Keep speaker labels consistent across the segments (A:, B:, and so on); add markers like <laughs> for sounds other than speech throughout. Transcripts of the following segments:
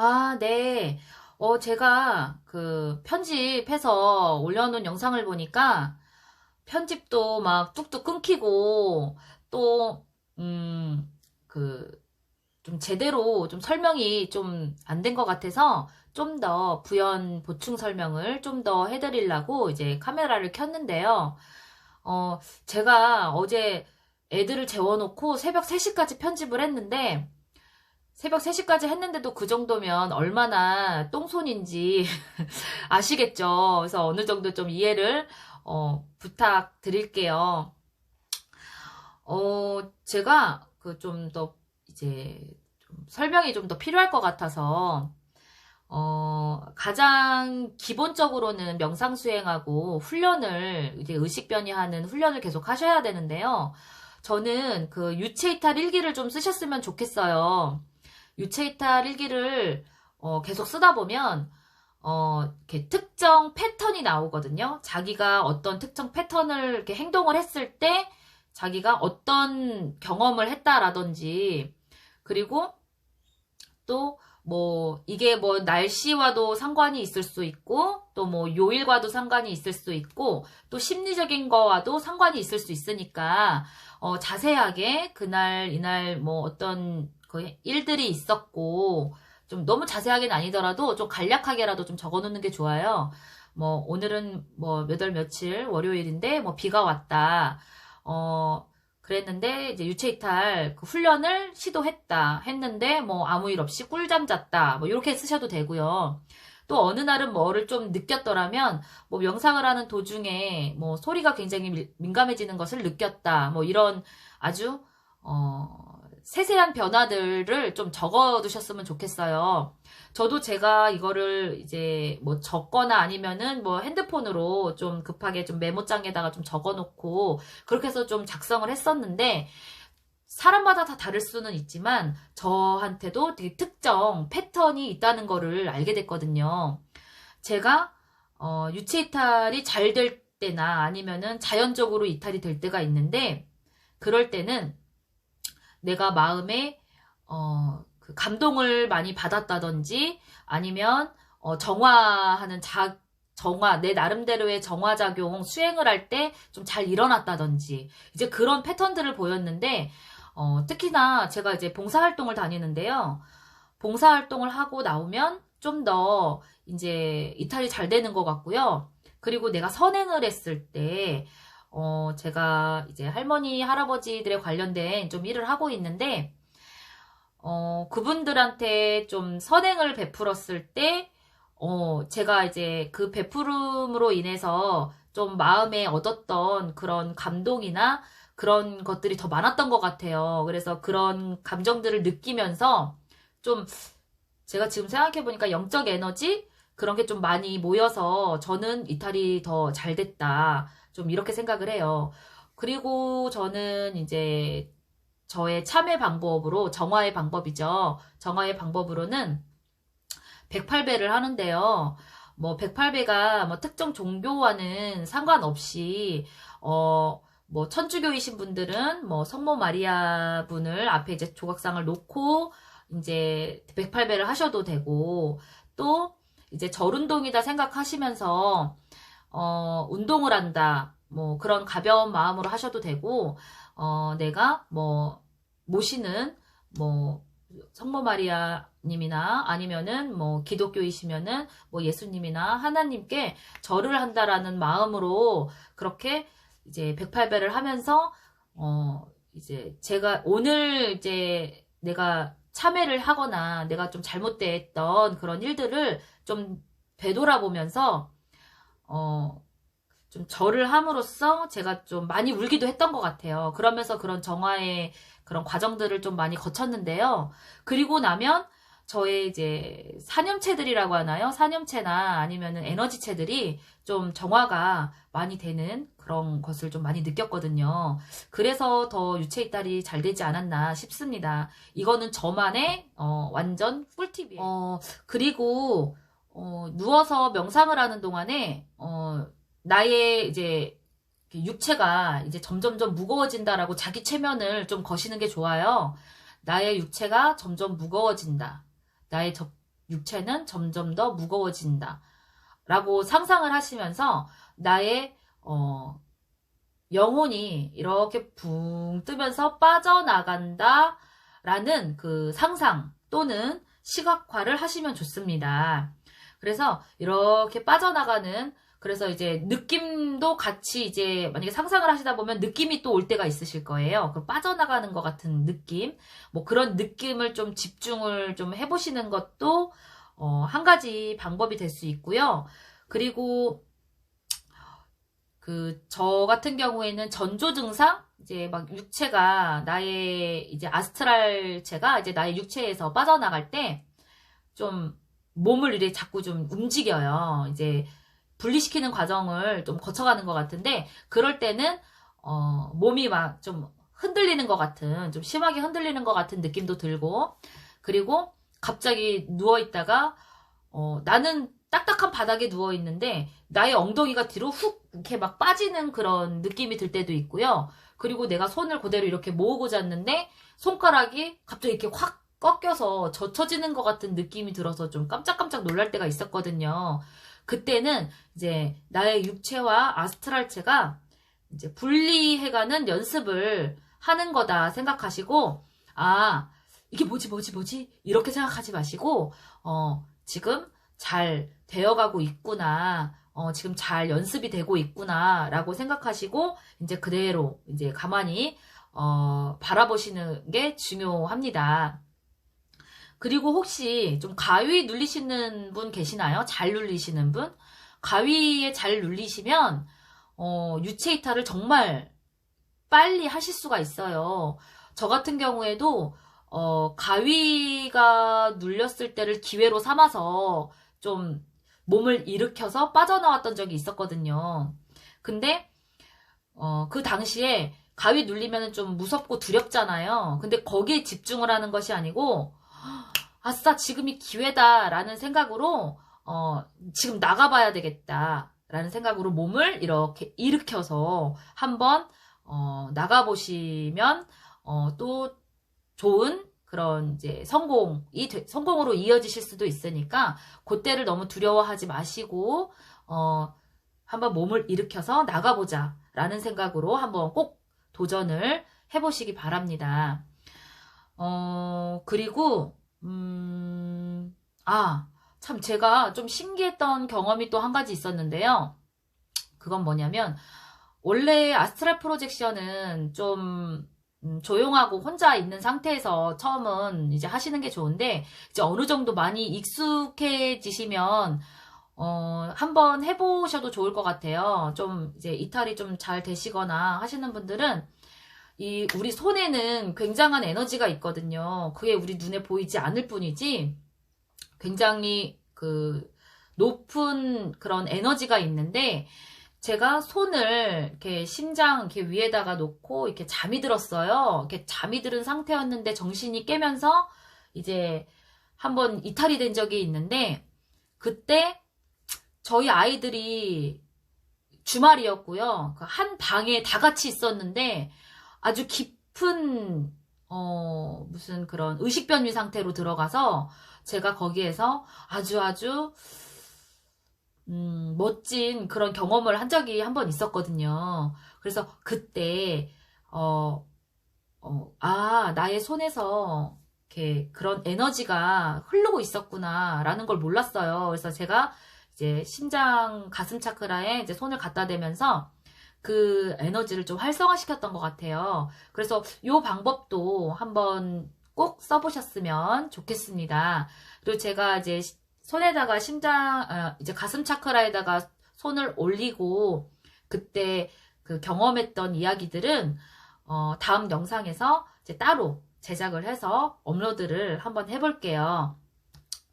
A: 아, 네. 어, 제가 그 편집해서 올려놓은 영상을 보니까 편집도 막 뚝뚝 끊기고 또, 음, 그, 좀 제대로 좀 설명이 좀 안 된 것 같아서 좀 더 부연 보충 설명을 좀 더 해드리려고 이제 카메라를 켰는데요. 어, 제가 어제 애들을 재워놓고 새벽 3시까지 편집을 했는데 새벽 3시까지 했는데도 그 정도면 얼마나 똥손인지 <laughs> 아시겠죠? 그래서 어느 정도 좀 이해를 어, 부탁드릴게요. 어, 제가 그 좀 더 이제 좀 설명이 좀 더 필요할 것 같아서 어, 가장 기본적으로는 명상 수행하고 훈련을 이제 의식 변이 하는 훈련을 계속 하셔야 되는데요. 저는 그 유체 이탈 일기를 좀 쓰셨으면 좋겠어요. 유체이탈 일기를 어, 계속 쓰다 보면 어, 이렇게 특정 패턴이 나오거든요. 자기가 어떤 특정 패턴을 이렇게 행동을 했을 때 자기가 어떤 경험을 했다라든지 그리고 또 뭐 이게 뭐 날씨와도 상관이 있을 수 있고 또 뭐 요일과도 상관이 있을 수 있고 또 심리적인 거와도 상관이 있을 수 있으니까 어, 자세하게 그날 이날 뭐 어떤 그 일들이 있었고 좀 너무 자세하게는 아니더라도 좀 간략하게라도 좀 적어놓는 게 좋아요. 뭐 오늘은 뭐 몇 월 며칠 월요일인데 뭐 비가 왔다. 어 그랬는데 이제 유체 이탈 그 훈련을 시도했다 했는데 뭐 아무 일 없이 꿀잠 잤다 뭐 이렇게 쓰셔도 되고요. 또 어느 날은 뭐를 좀 느꼈더라면 뭐 명상을 하는 도중에 뭐 소리가 굉장히 민감해지는 것을 느꼈다 뭐 이런 아주 어 세세한 변화들을 좀 적어 두셨으면 좋겠어요. 저도 제가 이거를 이제 뭐 적거나 아니면은 뭐 핸드폰으로 좀 급하게 좀 메모장에다가 좀 적어 놓고 그렇게 해서 좀 작성을 했었는데 사람마다 다 다를 수는 있지만 저한테도 되게 특정 패턴이 있다는 거를 알게 됐거든요. 제가 어, 유체 이탈이 잘 될 때나 아니면은 자연적으로 이탈이 될 때가 있는데 그럴 때는 내가 마음에 어, 그 감동을 많이 받았다든지 아니면 어, 정화하는 자 정화 내 나름대로의 정화 작용 수행을 할 때 좀 잘 일어났다든지 이제 그런 패턴들을 보였는데 어, 특히나 제가 이제 봉사활동을 다니는데요. 봉사활동을 하고 나오면 좀 더 이제 이탈이 잘 되는 것 같고요. 그리고 내가 선행을 했을 때 어, 제가 이제 할머니, 할아버지들에 관련된 좀 일을 하고 있는데, 어, 그분들한테 좀 선행을 베풀었을 때, 어, 제가 이제 그 베푸름으로 인해서 좀 마음에 얻었던 그런 감동이나 그런 것들이 더 많았던 것 같아요. 그래서 그런 감정들을 느끼면서 좀 제가 지금 생각해보니까 영적 에너지? 그런 게 좀 많이 모여서 저는 이탈이 더 잘 됐다. 좀 이렇게 생각을 해요. 그리고 저는 이제 저의 참회 방법으로 정화의 방법이죠. 정화의 방법으로는 108배를 하는데요. 뭐 108배가 뭐 특정 종교와는 상관없이 어 뭐 천주교이신 분들은 뭐 성모 마리아 분을 앞에 이제 조각상을 놓고 이제 108배를 하셔도 되고 또 이제 절운동이다 생각하시면서 어, 운동을 한다. 뭐 그런 가벼운 마음으로 하셔도 되고 어, 내가 뭐 모시는 뭐 성모 마리아 님이나 아니면은 뭐 기독교이시면은 뭐 예수님이나 하나님께 절을 한다라는 마음으로 그렇게 이제 108배를 하면서 어 이제 제가 오늘 이제 내가 참회를 하거나 내가 좀 잘못됐던 그런 일들을 좀 되돌아보면서 어, 좀 절을 함으로써 제가 좀 많이 울기도 했던 것 같아요. 그러면서 그런 정화의 그런 과정들을 좀 많이 거쳤는데요. 그리고 나면 저의 이제 사념체들이라고 하나요? 사념체나 아니면은 에너지체들이 좀 정화가 많이 되는 그런 것을 좀 많이 느꼈거든요. 그래서 더 유체 이탈이 잘 되지 않았나 싶습니다. 이거는 저만의 어, 완전 꿀팁이에요. 어, 그리고 어, 누워서 명상을 하는 동안에 어, 나의 이제 육체가 이제 점점점 무거워진다라고 자기 체면을 좀 거시는 게 좋아요. 나의 육체가 점점 무거워진다. 나의 저, 육체는 점점 더 무거워진다. 라고 상상을 하시면서 나의 어, 영혼이 이렇게 붕 뜨면서 빠져나간다 라는 그 상상 또는 시각화를 하시면 좋습니다. 그래서 이렇게 빠져나가는 그래서 이제 느낌도 같이 이제 만약에 상상을 하시다 보면 느낌이 또 올 때가 있으실 거예요. 그 빠져나가는 것 같은 느낌, 뭐 그런 느낌을 좀 집중을 좀 해보시는 것도 어, 한 가지 방법이 될 수 있고요. 그리고 그 저 같은 경우에는 전조 증상 이제 막 육체가 나의 이제 아스트랄체가 이제 나의 육체에서 빠져나갈 때좀 몸을 이렇게 자꾸 좀 움직여요. 이제 분리시키는 과정을 좀 거쳐가는 것 같은데 그럴 때는 어, 몸이 막 좀 흔들리는 것 같은 좀 심하게 흔들리는 것 같은 느낌도 들고 그리고 갑자기 누워 있다가 어, 나는 딱딱한 바닥에 누워 있는데 나의 엉덩이가 뒤로 훅 이렇게 막 빠지는 그런 느낌이 들 때도 있고요. 그리고 내가 손을 그대로 이렇게 모으고 잤는데 손가락이 갑자기 이렇게 확 꺾여서 젖혀지는 것 같은 느낌이 들어서 좀 깜짝깜짝 놀랄 때가 있었거든요. 그때는 이제 나의 육체와 아스트랄체가 이제 분리해가는 연습을 하는 거다 생각하시고, 아, 이게 뭐지, 뭐지, 뭐지? 이렇게 생각하지 마시고, 어, 지금 잘 되어가고 있구나. 어, 지금 잘 연습이 되고 있구나. 라고 생각하시고, 이제 그대로, 이제 가만히, 어, 바라보시는 게 중요합니다. 그리고 혹시 좀 가위 눌리시는 분 계시나요? 잘 눌리시는 분? 가위에 잘 눌리시면, 어, 유체 이탈을 정말 빨리 하실 수가 있어요. 저 같은 경우에도, 어, 가위가 눌렸을 때를 기회로 삼아서 좀 몸을 일으켜서 빠져나왔던 적이 있었거든요. 근데, 어, 그 당시에 가위 눌리면 좀 무섭고 두렵잖아요. 근데 거기에 집중을 하는 것이 아니고, 아싸, 지금이 기회다라는 생각으로, 어, 지금 나가봐야 되겠다. 라는 생각으로 몸을 이렇게 일으켜서 한번, 어, 나가보시면, 어, 또 좋은 그런 이제 성공이, 되- 성공으로 이어지실 수도 있으니까, 그때를 너무 두려워하지 마시고, 어, 한번 몸을 일으켜서 나가보자. 라는 생각으로 한번 꼭 도전을 해보시기 바랍니다. 어, 그리고, 음, 아, 참 제가 좀 신기했던 경험이 또 한 가지 있었는데요. 그건 뭐냐면, 원래 아스트랄 프로젝션은 좀 음, 조용하고 혼자 있는 상태에서 처음은 이제 하시는 게 좋은데, 이제 어느 정도 많이 익숙해지시면, 어, 한번 해보셔도 좋을 것 같아요. 좀 이제 이탈이 좀 잘 되시거나 하시는 분들은, 이 우리 손에는 굉장한 에너지가 있거든요. 그게 우리 눈에 보이지 않을 뿐이지 굉장히 그 높은 그런 에너지가 있는데 제가 손을 이렇게 심장 이렇게 위에다가 놓고 이렇게 잠이 들었어요. 이렇게 잠이 들은 상태였는데 정신이 깨면서 이제 한번 이탈이 된 적이 있는데 그때 저희 아이들이 주말이었고요. 그한 방에 다 같이 있었는데 아주 깊은 어 무슨 그런 의식변비 상태로 들어가서 제가 거기에서 아주 아주 음, 멋진 그런 경험을 한 적이 한 번 있었거든요. 그래서 그때 어, 어, 아, 나의 손에서 이렇게 그런 에너지가 흐르고 있었구나라는 걸 몰랐어요. 그래서 제가 이제 심장 가슴 차크라에 이제 손을 갖다 대면서 그 에너지를 좀 활성화시켰던 것 같아요. 그래서 요 방법도 한번 꼭 써보셨으면 좋겠습니다. 그리고 제가 이제 시- 손에다가 심장, 아, 이제 가슴 차크라에다가 손을 올리고 그때 그 경험했던 이야기들은 어, 다음 영상에서 이제 따로 제작을 해서 업로드를 한번 해볼게요.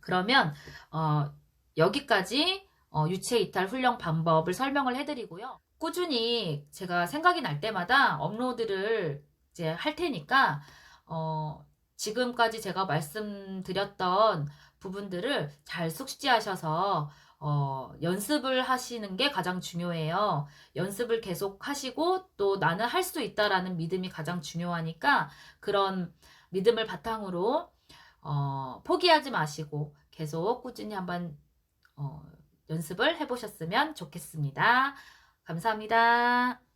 A: 그러면 어, 여기까지 어, 유체 이탈 훈련 방법을 설명을 해드리고요. 꾸준히 제가 생각이 날 때마다 업로드를 이제 할 테니까 어, 지금까지 제가 말씀드렸던 부분들을 잘 숙지하셔서 어, 연습을 하시는 게 가장 중요해요. 연습을 계속 하시고 또 나는 할 수 있다라는 믿음이 가장 중요하니까 그런 믿음을 바탕으로 어, 포기하지 마시고 계속 꾸준히 한번 어, 연습을 해보셨으면 좋겠습니다. 감사합니다.